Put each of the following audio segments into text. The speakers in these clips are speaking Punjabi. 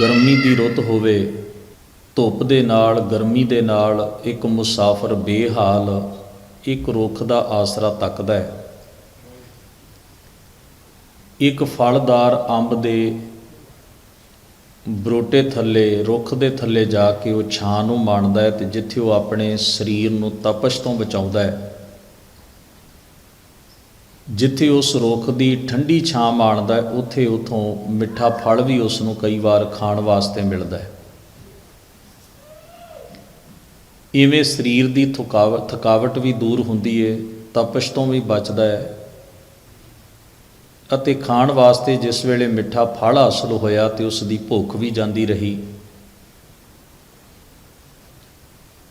ਗਰਮੀ ਦੀ ਰੁੱਤ ਹੋਵੇ, ਧੁੱਪ ਦੇ ਨਾਲ, ਗਰਮੀ ਦੇ ਨਾਲ ਇੱਕ ਮੁਸਾਫਰ ਬੇਹਾਲ, ਇੱਕ ਰੁੱਖ ਦਾ ਆਸਰਾ ਤੱਕਦਾ ਹੈ। ਇੱਕ ਫਲਦਾਰ ਅੰਬ ਦੇ ਬਰੋਟੇ ਥੱਲੇ, ਰੁੱਖ ਦੇ ਥੱਲੇ ਜਾ ਕੇ ਉਹ ਛਾਂ ਨੂੰ ਮਾਣਦਾ ਹੈ ਤੇ ਜਿੱਥੇ ਉਹ ਆਪਣੇ ਸਰੀਰ ਨੂੰ ਤਪਸ਼ ਤੋਂ ਬਚਾਉਂਦਾ ਹੈ। ਜਿੱਥੇ ਉਸ ਰੁੱਖ ਦੀ ਠੰਡੀ ਛਾਂ ਮਾਣਦਾ ਉੱਥੇ ਉਥੋਂ ਮਿੱਠਾ ਫਲ ਵੀ ਉਸ ਨੂੰ ਕਈ ਵਾਰ ਖਾਣ ਵਾਸਤੇ ਮਿਲਦਾ ਹੈ। ਇਵੇਂ ਸਰੀਰ ਦੀ ਥਕਾਵਟ ਥਕਾਵਟ ਵੀ ਦੂਰ ਹੁੰਦੀ ਹੈ ਤਪਸ਼ ਤੋਂ ਵੀ ਬਚਦਾ ਹੈ ਅਤੇ ਖਾਣ ਵਾਸਤੇ ਜਿਸ ਵੇਲੇ ਮਿੱਠਾ ਫਲ ਹਾਸਲ ਹੋਇਆ ਤੇ ਉਸ ਦੀ ਭੁੱਖ ਵੀ ਜਾਂਦੀ ਰਹੀ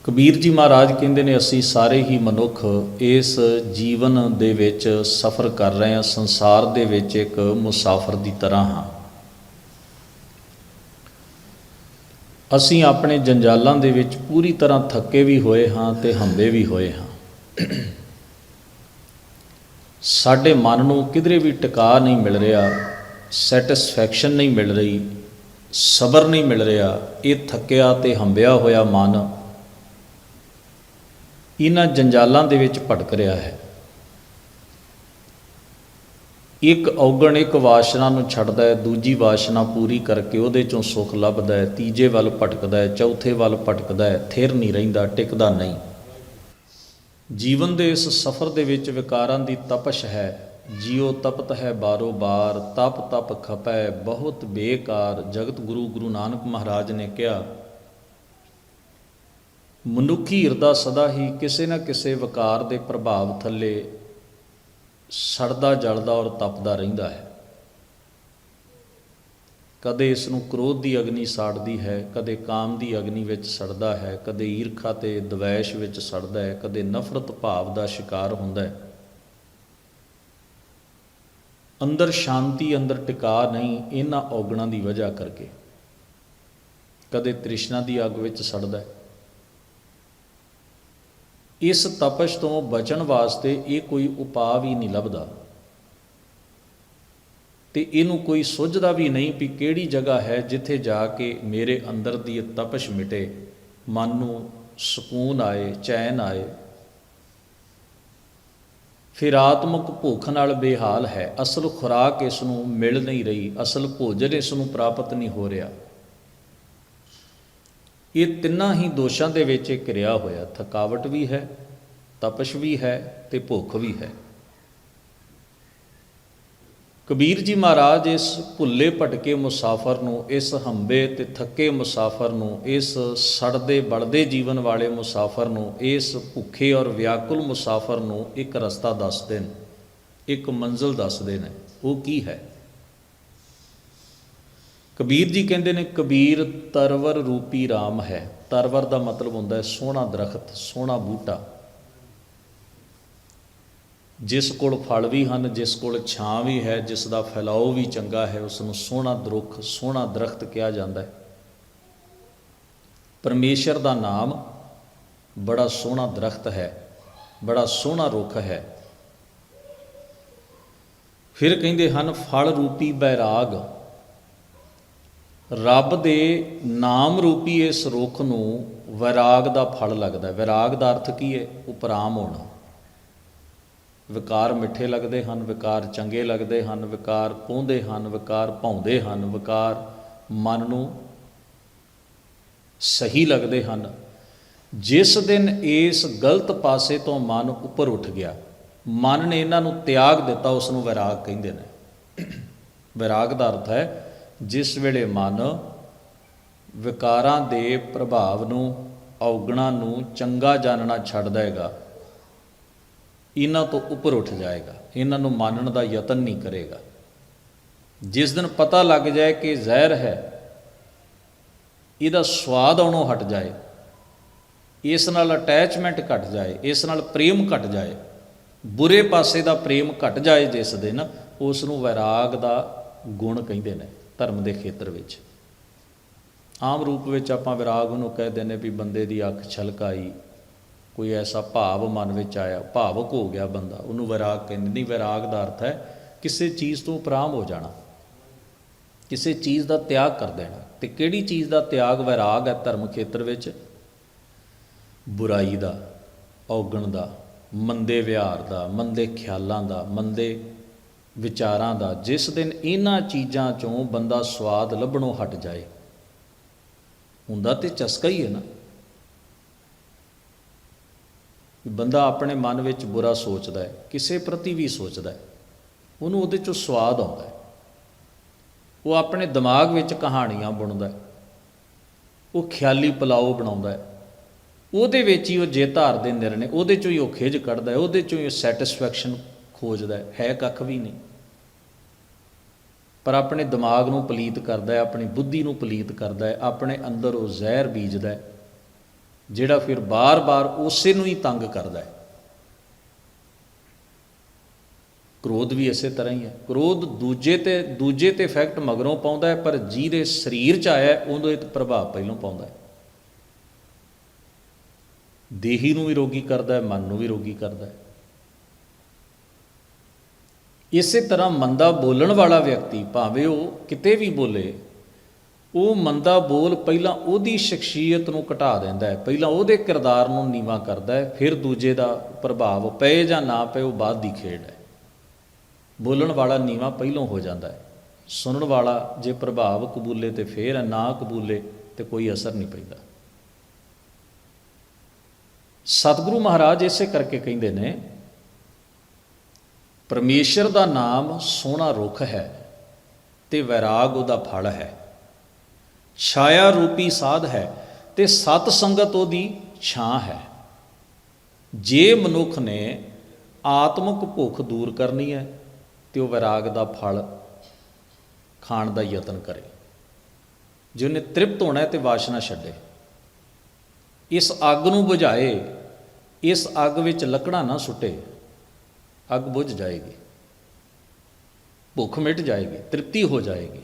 ਕਬੀਰ ਜੀ ਮਹਾਰਾਜ ਕਹਿੰਦੇ ਨੇ, ਅਸੀਂ ਸਾਰੇ ਹੀ ਮਨੁੱਖ ਇਸ ਜੀਵਨ ਦੇ ਵਿੱਚ ਸਫ਼ਰ ਕਰ ਰਹੇ ਹਾਂ, ਸੰਸਾਰ ਦੇ ਵਿੱਚ ਇੱਕ ਮੁਸਾਫਰ ਦੀ ਤਰ੍ਹਾਂ ਹਾਂ। ਅਸੀਂ ਆਪਣੇ ਜੰਜਾਲਾਂ ਦੇ ਵਿੱਚ ਪੂਰੀ ਤਰ੍ਹਾਂ ਥੱਕੇ ਵੀ ਹੋਏ ਹਾਂ ਤੇ ਹੰਬੇ ਵੀ ਹੋਏ ਹਾਂ। ਸਾਡੇ ਮਨ ਨੂੰ ਕਿਧਰੇ ਵੀ ਟਿਕਾ ਨਹੀਂ ਮਿਲ ਰਿਹਾ, ਸੈਟੀਸਫੈਕਸ਼ਨ ਨਹੀਂ ਮਿਲ ਰਹੀ, ਸਬਰ ਨਹੀਂ ਮਿਲ ਰਿਹਾ, ਇਹ ਥੱਕਿਆ ਤੇ ਹੰਬਿਆ ਹੋਇਆ ਮਨ ਇਹਨਾਂ ਜੰਜਾਲਾਂ ਦੇ ਵਿੱਚ ਭਟਕ ਰਿਹਾ ਹੈ। ਇੱਕ ਔਗਣ ਇੱਕ ਵਾਸ਼ਨਾ ਨੂੰ ਛੱਡਦਾ ਹੈ, ਦੂਜੀ ਵਾਸ਼ਨਾ ਪੂਰੀ ਕਰਕੇ ਉਹਦੇ ਚੋਂ ਸੁੱਖ ਲੱਭਦਾ ਹੈ, ਤੀਜੇ ਵੱਲ ਭਟਕਦਾ ਹੈ, ਚੌਥੇ ਵੱਲ ਭਟਕਦਾ ਹੈ, ਥਿਰ ਨਹੀਂ ਰਹਿੰਦਾ, ਟਿਕਦਾ ਨਹੀਂ। ਜੀਵਨ ਦੇ ਇਸ ਸਫ਼ਰ ਦੇ ਵਿੱਚ ਵਿਕਾਰਾਂ ਦੀ ਤਪਸ਼ ਹੈ, ਜਿਉ ਤਪਤ ਹੈ ਬਾਰੋ ਬਾਰ, ਤਪ ਤਪ ਖਪੈ, ਬਹੁਤ ਬੇਕਾਰ, ਜਗਤ ਗੁਰੂ ਗੁਰੂ ਨਾਨਕ ਮਹਾਰਾਜ ਨੇ ਕਿਹਾ ਮਨੁੱਖੀ ਹਿਰਦਾ ਸਦਾ ਹੀ ਕਿਸੇ ਨਾ ਕਿਸੇ ਵਿਕਾਰ ਦੇ ਪ੍ਰਭਾਵ ਥੱਲੇ ਸੜਦਾ, ਜਲਦਾ ਔਰ ਤਪਦਾ ਰਹਿੰਦਾ ਹੈ। ਕਦੇ ਇਸ ਨੂੰ ਕ੍ਰੋਧ ਦੀ ਅਗਨੀ ਸਾੜਦੀ ਹੈ, ਕਦੇ ਕਾਮ ਦੀ ਅਗਨੀ ਵਿੱਚ ਸੜਦਾ ਹੈ, ਕਦੇ ਈਰਖਾ ਤੇ ਦਵੈਸ਼ ਵਿੱਚ ਸੜਦਾ ਹੈ, ਕਦੇ ਨਫ਼ਰਤ ਭਾਵ ਦਾ ਸ਼ਿਕਾਰ ਹੁੰਦਾ ਹੈ। ਅੰਦਰ ਸ਼ਾਂਤੀ, ਅੰਦਰ ਟਿਕਾ ਨਹੀਂ, ਇਹਨਾਂ ਔਗਣਾਂ ਦੀ ਵਜ੍ਹਾ ਕਰਕੇ ਕਦੇ ਤ੍ਰਿਸ਼ਨਾ ਦੀ ਅੱਗ ਵਿੱਚ ਸੜਦਾ ਹੈ। ਇਸ ਤਪਸ਼ ਤੋਂ ਬਚਣ ਵਾਸਤੇ ਇਹ ਕੋਈ ਉਪਾਅ ਵੀ ਨਹੀਂ ਲੱਭਦਾ। ਤੇ ਇਹਨੂੰ ਕੋਈ ਸੁਝਦਾ ਵੀ ਨਹੀਂ ਵੀ ਕਿਹੜੀ ਜਗ੍ਹਾ ਹੈ ਜਿੱਥੇ ਜਾ ਕੇ ਮੇਰੇ ਅੰਦਰ ਦੀ ਇਹ ਤਪਸ਼ ਮਿਟੇ, ਮਨ ਨੂੰ ਸਕੂਨ ਆਏ, ਚੈਨ ਆਏ। ਫਿਰ ਆਤਮਿਕ ਭੁੱਖ ਨਾਲ ਬੇਹਾਲ ਹੈ, ਅਸਲ ਖੁਰਾਕ ਇਸ ਨੂੰ ਮਿਲ ਨਹੀਂ ਰਹੀ, ਅਸਲ ਭੋਜਨ ਇਸ ਨੂੰ ਪ੍ਰਾਪਤ ਨਹੀਂ ਹੋ ਰਿਹਾ। ਇਹ ਤਿੰਨਾਂ ਹੀ ਦੋਸ਼ਾਂ ਦੇ ਵਿੱਚ ਇਹ ਕਿਰਿਆ ਹੋਇਆ। ਥਕਾਵਟ ਵੀ ਹੈ, ਤਪਸ਼ ਵੀ ਹੈ ਤੇ ਭੁੱਖ ਵੀ ਹੈ। ਕਬੀਰ ਜੀ ਮਹਾਰਾਜ ਇਸ ਭੁੱਲੇ ਭਟਕੇ ਮੁਸਾਫਰ ਨੂੰ, ਇਸ ਹੰਬੇ ਤੇ ਥੱਕੇ ਮੁਸਾਫਰ ਨੂੰ, ਇਸ ਸੜਦੇ ਬਲਦੇ ਜੀਵਨ ਵਾਲੇ ਮੁਸਾਫਰ ਨੂੰ, ਇਸ ਭੁੱਖੇ ਔਰ ਵਿਆਕੁਲ ਮੁਸਾਫਰ ਨੂੰ ਇੱਕ ਰਸਤਾ ਦੱਸਦੇ ਨੇ ਇੱਕ ਮੰਜ਼ਲ ਦੱਸਦੇ ਨੇ ਉਹ ਕੀ ਹੈ? ਕਬੀਰ ਜੀ ਕਹਿੰਦੇ ਨੇ, ਕਬੀਰ ਤਰਵਰ ਰੂਪੀ RAM ਹੈ। ਤਰਵਰ ਦਾ ਮਤਲਬ ਹੁੰਦਾ ਹੈ ਸੋਹਣਾ ਦਰਖਤ, ਸੋਹਣਾ ਬੂਟਾ। ਜਿਸ ਕੋਲ ਫਲ ਵੀ ਹਨ, ਜਿਸ ਕੋਲ ਛਾਂ ਵੀ ਹੈ, ਜਿਸ ਦਾ ਫੈਲਾਓ ਵੀ ਚੰਗਾ ਹੈ ਉਸ ਨੂੰ ਸੋਹਣਾ ਦਰੁੱਖ, ਸੋਹਣਾ ਦਰਖਤ ਕਿਹਾ ਜਾਂਦਾ ਹੈ। ਪਰਮੇਸ਼ਰ ਦਾ ਨਾਮ ਬੜਾ ਸੋਹਣਾ ਦਰਖਤ ਹੈ, ਬੜਾ ਸੋਹਣਾ ਰੁੱਖ ਹੈ। ਫਿਰ ਕਹਿੰਦੇ ਹਨ, ਫਲ ਰੂਪੀ ਬੈਰਾਗ ਰੱਬ ਦੇ ਨਾਮ ਰੂਪੀ ਇਸ ਰੁੱਖ ਨੂੰ ਵਿਰਾਗ ਦਾ ਫਲ ਲੱਗਦਾ ਹੈ। ਵਿਰਾਗ ਦਾ ਅਰਥ ਕੀ ਹੈ? ਉਪਰਾਮ ਹੋਣਾ। ਵਿਕਾਰ ਮਿੱਠੇ ਲੱਗਦੇ ਹਨ, ਵਿਕਾਰ ਚੰਗੇ ਲੱਗਦੇ ਹਨ, ਵਿਕਾਰ ਪਹੁੰਦੇ ਹਨ, ਵਿਕਾਰ ਭਾਉਂਦੇ ਹਨ, ਵਿਕਾਰ ਮਨ ਨੂੰ ਸਹੀ ਲੱਗਦੇ ਹਨ। ਜਿਸ ਦਿਨ ਇਸ ਗਲਤ ਪਾਸੇ ਤੋਂ ਮਨ ਉੱਪਰ ਉੱਠ ਗਿਆ, ਮਨ ਨੇ ਇਹਨਾਂ ਨੂੰ ਤਿਆਗ ਦਿੱਤਾ, ਉਸ ਨੂੰ ਵਿਰਾਗ ਕਹਿੰਦੇ ਨੇ। ਵਿਰਾਗ ਦਾ ਅਰਥ ਹੈ ਜਿਸ ਵੇਲੇ ਮਨ ਵਿਕਾਰਾਂ ਦੇ ਪ੍ਰਭਾਵ ਨੂੰ, ਔਗਣਾ ਨੂੰ ਚੰਗਾ ਜਾਣਨਾ ਛੱਡ ਦੇਗਾ ਇਹਨਾਂ ਤੋਂ ਉੱਪਰ ਉੱਠ ਜਾਏਗਾ। ਇਹਨਾਂ ਨੂੰ ਮਾਨਣ ਦਾ ਯਤਨ ਨਹੀਂ ਕਰੇਗਾ। ਜਿਸ ਦਿਨ ਪਤਾ ਲੱਗ ਜਾਏ ਕਿ ਜ਼ਹਿਰ ਹੈ, ਇਹਦਾ ਸਵਾਦ ਆਉਣੋਂ ਹਟ ਜਾਏ, ਇਸ ਨਾਲ ਅਟੈਚਮੈਂਟ ਘਟ ਜਾਏ, ਇਸ ਨਾਲ ਪ੍ਰੇਮ ਘਟ ਜਾਏ, ਬੁਰੇ ਪਾਸੇ ਦਾ ਪ੍ਰੇਮ ਘਟ ਜਾਏ ਜਿਸ ਦਿਨ, ਉਸ ਨੂੰ ਵੈਰਾਗ ਦਾ ਗੁਣ ਕਹਿੰਦੇ ਨੇ। ਧਰਮ ਦੇ ਖੇਤਰ ਵਿੱਚ। ਆਮ ਰੂਪ ਵਿੱਚ ਆਪਾਂ ਵਿਰਾਗ ਨੂੰ ਕਹਿ ਦਿੰਦੇ ਵੀ ਬੰਦੇ ਦੀ ਅੱਖ ਛਲਕਾਈ, ਕੋਈ ਐਸਾ ਭਾਵ ਮਨ ਵਿੱਚ ਆਇਆ, ਭਾਵਕ ਹੋ ਗਿਆ ਬੰਦਾ, ਉਹਨੂੰ ਵਿਰਾਗ ਕਹਿੰਦੇ। ਨਹੀਂ, ਵਿਰਾਗ ਦਾ ਅਰਥ ਹੈ ਕਿਸੇ ਚੀਜ਼ ਤੋਂ ਉਪਰਾਮ ਹੋ ਜਾਣਾ, ਕਿਸੇ ਚੀਜ਼ ਦਾ ਤਿਆਗ ਕਰ ਦੇਣਾ। ਤੇ ਕਿਹੜੀ ਚੀਜ਼ ਦਾ ਤਿਆਗ ਵੈਰਾਗ ਹੈ ਧਰਮ ਖੇਤਰ ਵਿੱਚ? ਬੁਰਾਈ ਦਾ, ਔਗਣ ਦਾ, ਮੰਦੇ ਵਿਹਾਰ ਦਾ, ਮੰਦੇ ਖਿਆਲਾਂ ਦਾ, ਮੰਦੇ ਵਿਚਾਰਾਂ ਦਾ, ਜਿਸ ਦਿਨ ਇਹਨਾਂ ਚੀਜ਼ਾਂ ਚੋਂ ਬੰਦਾ ਸਵਾਦ ਲੱਭਣੋਂ ਹਟ ਜਾਏ। ਹੁੰਦਾ ਤੇ ਚਸਕਾ ਹੀ ਹੈ ਨਾ। ਬੰਦਾ ਆਪਣੇ ਮਨ ਵਿੱਚ ਬੁਰਾ ਸੋਚਦਾ ਹੈ, ਕਿਸੇ ਪ੍ਰਤੀ ਵੀ ਸੋਚਦਾ ਹੈ। ਉਹਨੂੰ ਉਹਦੇ ਚੋਂ ਸਵਾਦ ਆਉਂਦਾ ਹੈ। ਉਹ ਆਪਣੇ ਦਿਮਾਗ ਵਿੱਚ ਕਹਾਣੀਆਂ ਬੁਣਦਾ ਹੈ। ਉਹ ਖਿਆਲੀ ਪਲਾਓ ਬਣਾਉਂਦਾ ਹੈ। ਉਹਦੇ ਵਿੱਚ ਹੀ ਉਹ ਜੇ ਧਾਰ ਦੇ ਨਿਰਣੇ, ਉਹਦੇ ਚੋਂ ਹੀ ਉਹ ਖਿਜ ਕੱਢਦਾ ਹੈ, ਉਹਦੇ ਚੋਂ ਹੀ ਸੈਟੀਸਫੈਕਸ਼ਨ ਖੋਜਦਾ ਹੈ ਕੱਖ ਵੀ ਨਹੀਂ। ਪਰ ਆਪਣੇ ਦਿਮਾਗ ਨੂੰ ਪਲੀਤ ਕਰਦਾ ਹੈ, ਆਪਣੀ ਬੁੱਧੀ ਨੂੰ ਪਲੀਤ ਕਰਦਾ ਹੈ, ਆਪਣੇ ਅੰਦਰ ਉਹ ਜ਼ਹਿਰ ਬੀਜਦਾ ਹੈ, ਜਿਹੜਾ ਫਿਰ ਬਾਰ-ਬਾਰ ਉਸੇ ਨੂੰ ਹੀ ਤੰਗ ਕਰਦਾ ਹੈ। ਕ੍ਰੋਧ ਵੀ ਇਸੇ ਤਰ੍ਹਾਂ ਹੀ ਹੈ। ਕ੍ਰੋਧ ਦੂਜੇ ਤੇ ਦੂਜੇ ਤੇ ਇਫੈਕਟ ਮਗਰੋਂ ਪਾਉਂਦਾ ਹੈ, ਪਰ ਜਿਹਦੇ ਸਰੀਰ 'ਚ ਆਇਆ ਉਹਦੇ ਤੇ ਪ੍ਰਭਾਵ ਪਹਿਲਾਂ ਪਾਉਂਦਾ ਹੈ। ਦੇਹੀ ਨੂੰ ਵੀ ਰੋਗੀ ਕਰਦਾ ਹੈ, ਮਨ ਨੂੰ ਵੀ ਰੋਗੀ ਕਰਦਾ ਹੈ। ਇਸੇ ਤਰ੍ਹਾਂ ਮੰਦਾ ਬੋਲਣ ਵਾਲਾ ਵਿਅਕਤੀ ਭਾਵੇਂ ਉਹ ਕਿਤੇ ਵੀ ਬੋਲੇ, ਉਹ ਮੰਦਾ ਬੋਲ ਪਹਿਲਾਂ ਉਹਦੀ ਸ਼ਖਸੀਅਤ ਨੂੰ ਘਟਾ ਦਿੰਦਾ ਹੈ, ਪਹਿਲਾਂ ਉਹਦੇ ਕਿਰਦਾਰ ਨੂੰ ਨੀਵਾ ਕਰਦਾ ਹੈ, ਫਿਰ ਦੂਜੇ ਦਾ ਪ੍ਰਭਾਵ ਪਏ ਜਾਂ ਨਾ ਪਏ ਉਹ ਬਾਅਦ ਦੀ ਖੇਡ ਹੈ। ਬੋਲਣ ਵਾਲਾ ਨੀਵਾ ਪਹਿਲਾਂ ਹੋ ਜਾਂਦਾ ਹੈ। ਸੁਣਨ ਵਾਲਾ ਜੇ ਪ੍ਰਭਾਵ ਕਬੂਲੇ ਤੇ ਫੇਰ ਹੈ, ਨਾ ਕਬੂਲੇ ਤੇ ਕੋਈ ਅਸਰ ਨਹੀਂ ਪੈਂਦਾ। ਸਤਿਗੁਰੂ ਮਹਾਰਾਜ ਇਸੇ ਕਰਕੇ ਕਹਿੰਦੇ ਨੇ ਪਰਮੇਸ਼ਰ ਦਾ ਨਾਮ ਸੋਹਣਾ ਰੁੱਖ ਹੈ ਤੇ ਵੈਰਾਗ ਉਹਦਾ ਫਲ ਹੈ। ਛਾਇਆ ਰੂਪੀ ਸਾਧ ਹੈ ਤੇ ਸਤ ਸੰਗਤ ਉਹਦੀ ਛਾਂ ਹੈ। ਜੇ ਮਨੁੱਖ ਨੇ ਆਤਮਿਕ ਭੁੱਖ ਦੂਰ ਕਰਨੀ ਹੈ ਤੇ ਉਹ ਵੈਰਾਗ ਦਾ ਫਲ ਖਾਣ ਦਾ ਯਤਨ ਕਰੇ। ਜੇ ਉਹਨੇ ਤ੍ਰਿਪਤ ਹੋਣਾ ਹੈ ਤੇ ਵਾਸ਼ਨਾ ਛੱਡੇ। ਇਸ ਅੱਗ ਨੂੰ ਬੁਝਾਏ, ਇਸ ਅੱਗ ਵਿੱਚ ਲੱਕੜਾਂ ਨਾ ਸੁੱਟੇ। ਅੱਗ ਬੁਝ ਜਾਏਗੀ। ਭੁੱਖ ਮਿਟ ਜਾਏਗੀ, ਤ੍ਰਿਪਤੀ ਹੋ ਜਾਏਗੀ।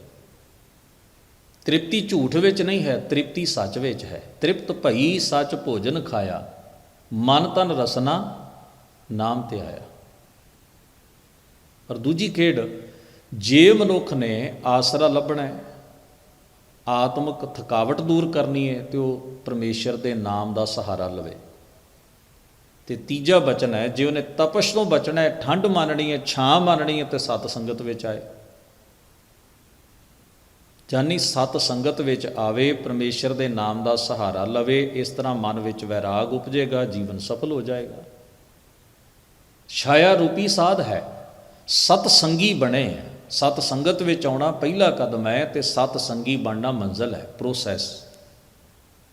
ਤ੍ਰਿਪਤੀ ਝੂਠ ਵਿੱਚ ਨਹੀਂ ਹੈ, ਤ੍ਰਿਪਤੀ ਸੱਚ ਵਿੱਚ ਹੈ। ਤ੍ਰਿਪਤ ਭਈ ਸੱਚ ਭੋਜਨ ਖਾਇਆ, ਮਨ ਤਨ ਰਸਨਾ ਨਾਮ ਤੇ ਆਇਆ। ਪਰ ਦੂਜੀ ਖੇਡ, ਜੇ ਮਨੁੱਖ ਨੇ ਆਸਰਾ ਲੱਭਣਾ ਹੈ, ਆਤਮਿਕ ਥਕਾਵਟ ਦੂਰ ਕਰਨੀ ਹੈ, ਤੇ ਉਹ ਪਰਮੇਸ਼ਰ ਦੇ ਨਾਮ ਦਾ ਸਹਾਰਾ ਲਵੇ। ਤੇ ਤੀਜਾ ਬਚਨ ਹੈ, ਜੇ ਉਹਨੇ ਤਪਸ਼ ਤੋਂ ਬਚਣਾ ਹੈ ਠੰਡ ਮੰਨਣੀ ਹੈ, ਛਾਂ ਮੰਨਣੀ ਹੈ, ਤੇ ਸਤ ਸੰਗਤ ਵਿੱਚ ਆਏ। ਜਾਨੀ ਸਤ ਸੰਗਤ ਵਿੱਚ ਆਵੇ, ਪਰਮੇਸ਼ਰ ਦੇ ਨਾਮ ਦਾ ਸਹਾਰਾ ਲਵੇ, ਇਸ ਤਰ੍ਹਾਂ ਮਨ ਵਿੱਚ ਵੈਰਾਗ ਉਪਜੇਗਾ, ਜੀਵਨ ਸਫਲ ਹੋ ਜਾਏਗਾ। ਛਾਇਆ ਰੂਪੀ ਸਾਧ ਹੈ। ਸਤ ਸੰਗੀ ਬਣੇ ਸਤ ਸੰਗਤ ਵਿੱਚ ਆਉਣਾ ਪਹਿਲਾ ਕਦਮ ਹੈ ਤੇ ਸਤ ਸੰਗੀ ਬਣਨਾ ਮੰਜ਼ਲ ਹੈ ਪ੍ਰੋਸੈਸ